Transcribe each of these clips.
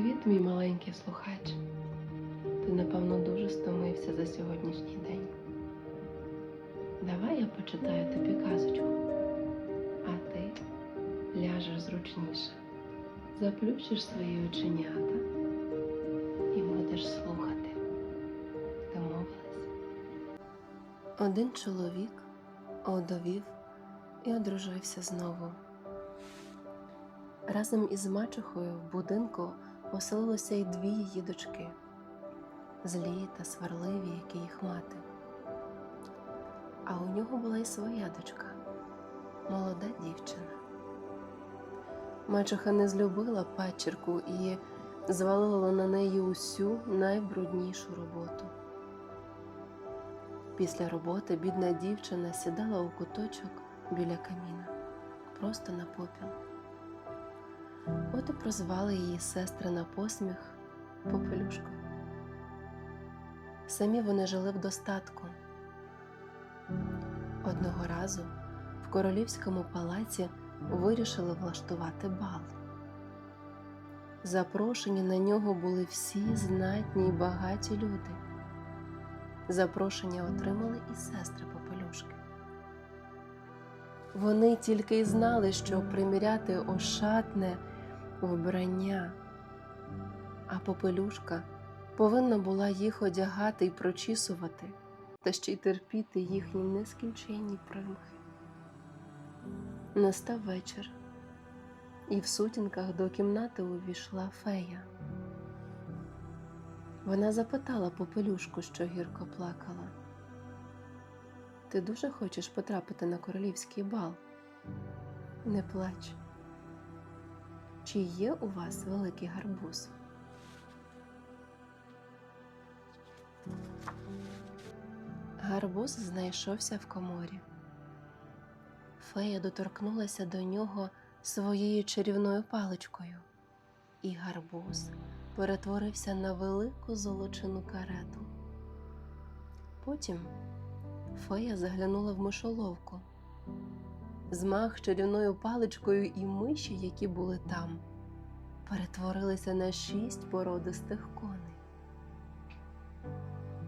дорогий слухач, ти напевно дуже стомився за сьогоднішній день. Давай я почитаю тобі казочку, а ти ляжеш зручніше, заплющиш свої оченята і будеш слухати. Домовились? Один чоловік одовів і одружився знову. Разом із мачухою в будинку оселилося й дві її дочки злі та сварливі, як і їх мати. А у нього була й своя дочка, молода дівчина. Мачуха не злюбила падчірку і звалила на неї усю найбруднішу роботу. Після роботи бідна дівчина сідала у куточок біля каміна, просто на попіл. От і прозвали її сестри на посміх Попелюшкою. Самі вони жили в достатку. Одного разу в королівському палаці вирішили влаштувати бал. Запрошені на нього були всі знатні й багаті люди. Запрошення отримали і сестри Попелюшки. Вони тільки й знали, що приміряти ошатне вбрання, а попелюшка повинна була їх одягати і прочісувати, та ще й терпіти їхні нескінченні примхи. Настав вечір, і в сутінках до кімнати увійшла фея. Вона запитала попелюшку, що гірко плакала. Ти дуже хочеш потрапити на королівський бал? Не плач. Чи є у вас великий гарбуз? Гарбуз знайшовся в коморі. Фея доторкнулася до нього своєю чарівною паличкою, і гарбуз перетворився на велику золочену карету. Потім фея заглянула в мишоловку. Змах чарівною паличкою і миші, які були там, перетворилися на шість породистих коней.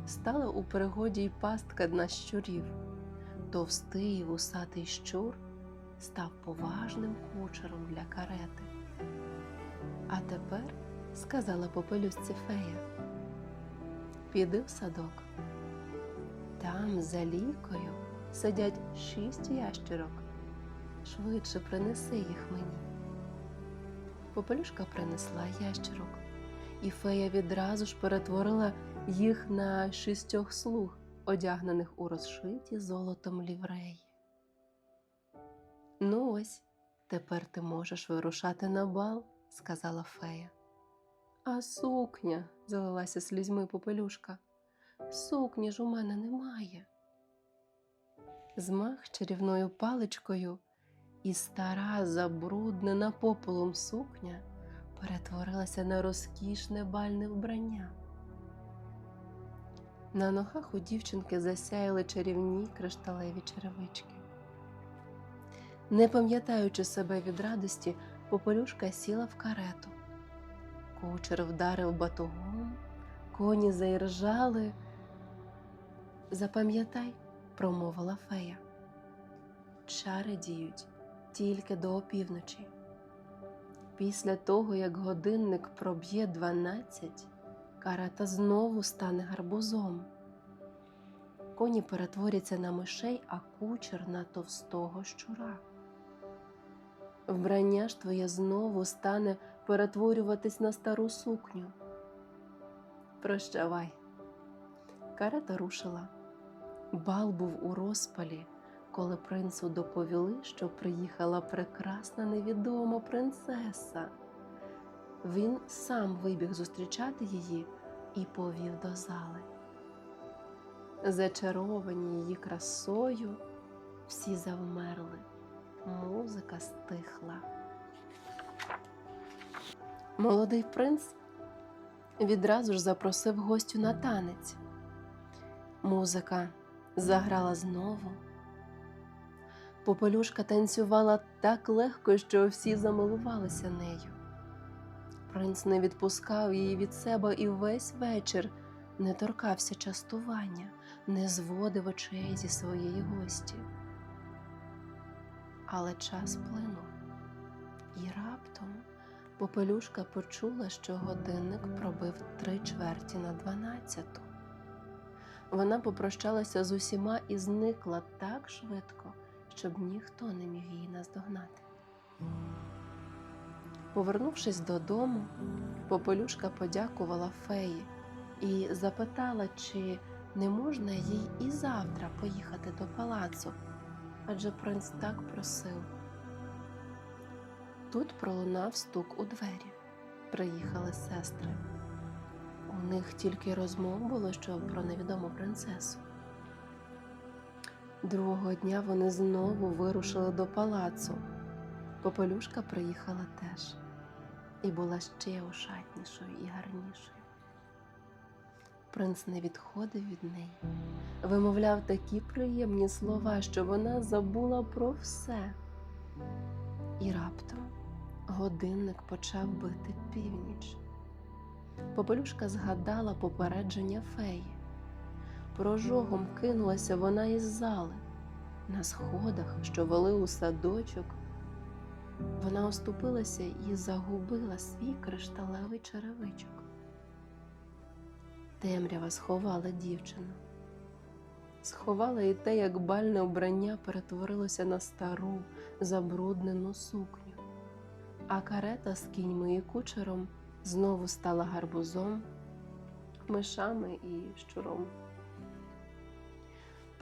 Стала у пригоді й пастка на щурів. Товстий вусатий щур став поважним кучером для карети. А тепер, сказала попелюсці фея, піди в садок. Там за лікою сидять шість ящерок. Швидше принеси їх мені. Попелюшка принесла ящерок, і фея відразу ж перетворила їх на шістьох слуг, одягнених у розшиті золотом лівреї. Ну ось, тепер ти можеш вирушати на бал, сказала фея. А сукня, залилася слізьми попелюшка. Сукні ж у мене немає. Змах чарівною паличкою, і стара, забруднена попелом сукня перетворилася на розкішне бальне вбрання. На ногах у дівчинки засяяли чарівні кришталеві черевички. Не пам'ятаючи себе від радості, попелюшка сіла в карету. Кучер вдарив батогом, коні заіржали. Запам'ятай, промовила фея. Чари діють тільки до опівночі. Після того, як годинник проб'є дванадцять, карета знову стане гарбузом. Коні перетворяться на мишей, а кучер на товстого щура. Вбрання ж твоє знову стане перетворюватись на стару сукню. Прощавай. Карета рушила. Бал був у розпалі, коли принцу доповіли, що приїхала прекрасна невідома принцеса. Він сам вибіг зустрічати її і повів до зали. Зачаровані її красою, всі завмерли, музика стихла. Молодий принц відразу ж запросив гостю на танець. Музика заграла знову. Попелюшка танцювала так легко, що всі замилувалися нею. Принц не відпускав її від себе і весь вечір не торкався частування, не зводив очей зі своєї гості. Але час плинув, і раптом попелюшка почула, що годинник пробив три чверті на дванадцяту. Вона попрощалася з усіма і зникла так швидко, щоб ніхто не міг її наздогнати. Повернувшись додому, попелюшка подякувала феї і запитала, чи не можна їй і завтра поїхати до палацу, адже принц так просив. Тут пролунав стук у двері. Приїхали сестри. У них тільки розмов було що про невідому принцесу. Другого дня вони знову вирушили до палацу. Попелюшка приїхала теж і була ще ошатнішою і гарнішою. Принц не відходив від неї, вимовляв такі приємні слова, що вона забула про все. І раптом годинник почав бити північ. Попелюшка згадала попередження феї. Прожогом кинулася вона із зали. На сходах, що вели у садочок, вона оступилася і загубила свій кришталевий черевичок. Темрява сховала дівчину. Сховала і те, як бальне обрання перетворилося на стару, забруднену сукню, а карета з кіньми і кучером знову стала гарбузом, мишами і щуром.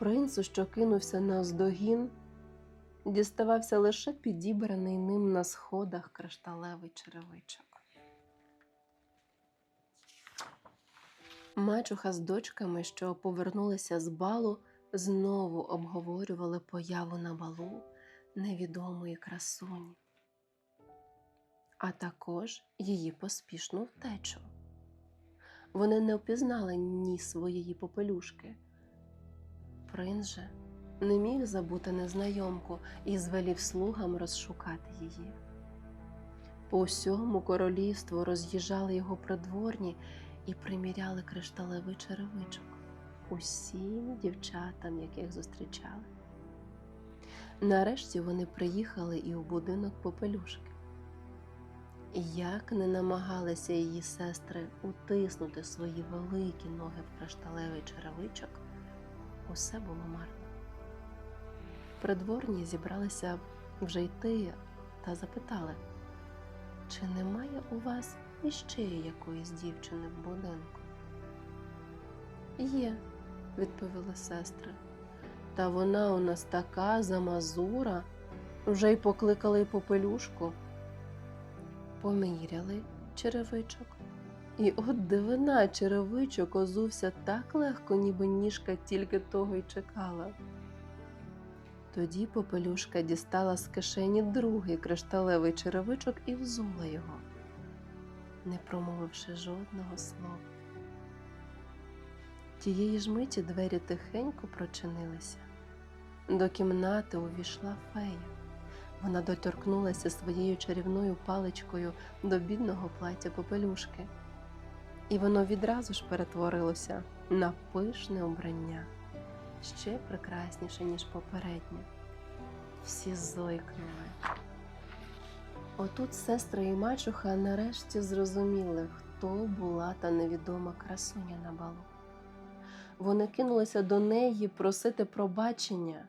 Принцу, що кинувся на оздогін, діставався лише підібраний ним на сходах кришталевий черевичок. Мачуха з дочками, що повернулися з балу, знову обговорювали появу на балу невідомої красуні, а також її поспішну втечу. Вони не впізнали ні своєї попелюшки. Принц не міг забути незнайомку і звелів слугам розшукати її. По усьому королівству роз'їжджали його придворні і приміряли кришталевий черевичок усім дівчатам, яких зустрічали. Нарешті вони приїхали і у будинок попелюшки. Як не намагалися її сестри утиснути свої великі ноги в кришталевий черевичок, усе було марно. Придворні зібралися вже йти та запитали, чи немає у вас іще якоїсь дівчини в будинку? Є, відповіли сестри. Та вона у нас така замазура, вже й покликали попелюшку. Поміряли черевичок. І от дивина, черевичок озувся так легко, ніби ніжка тільки того й чекала. Тоді попелюшка дістала з кишені другий кришталевий черевичок і взула його, не промовивши жодного слова. Тієї ж миті двері тихенько прочинилися. До кімнати увійшла фея. Вона доторкнулася своєю чарівною паличкою до бідного плаття попелюшки, і воно відразу ж перетворилося на пишне обрання, ще прекрасніше, ніж попереднє. Всі зойкнули. Отут сестра і мачуха нарешті зрозуміли, хто була та невідома красуня на балу. Вони кинулися до неї просити пробачення.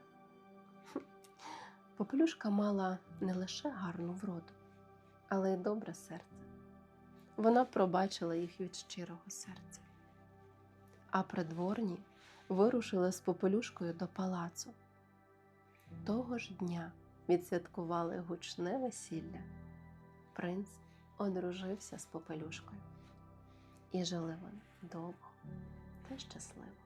Попелюшка мала не лише гарну вроду, але й добре серце. Вона пробачила їх від щирого серця. А придворні вирушили з попелюшкою до палацу. Того ж дня відсвяткували гучне весілля. Принц одружився з попелюшкою. І жили вони довго та щасливо.